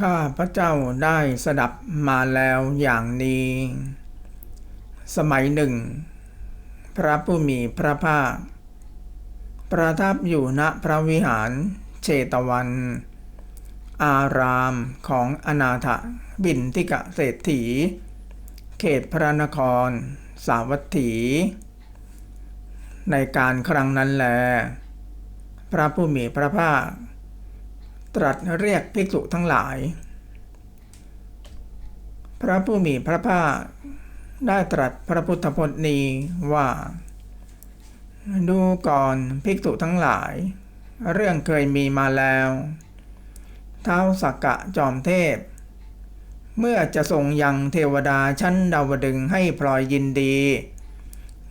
ข้าพระเจ้าได้สดับมาแล้วอย่างนี้ สมัยหนึ่ง พระผู้มีพระภาค ประทับอยู่ณพระวิหารเชตวัน อารามของอนาถบินทิกะเศรษฐี เขตพระนคร สาวัตถี ในการครั้งนั้นแล พระผู้มีพระภาค ตรัสเรียกภิกษุทั้งหลาย พระผู้มีพระภาคได้ตรัสพระพุทธพจนีว่า ดูก่อนภิกษุทั้งหลาย เรื่องเคยมีมาแล้วเท้าสักกะจอมเทพ เมื่อจะส่งยังเทวดาชั้นดาวดึงให้พลอยยินดี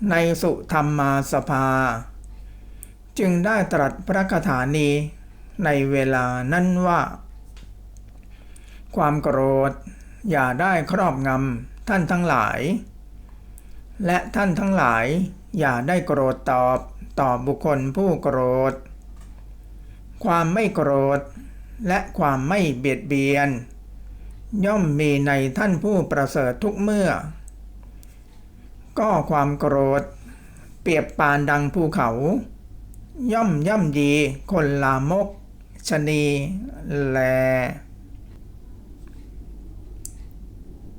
ในสุธรรมาสภา จึงได้ตรัสพระคาถานี้ ในเวลานั้นว่า ความโกรธอย่าได้ครอบงำท่านทั้งหลาย และท่านทั้งหลายอย่าได้โกรธตอบต่อบุคคลผู้โกรธ ความไม่โกรธ และความไม่เบียดเบียน ย่อมมีในท่านผู้ประเสริฐทุกเมื่อ ก็ความโกรธ เปรียบปานดังภูเขา ย่อมย่ำยีคนลามก ชนี แล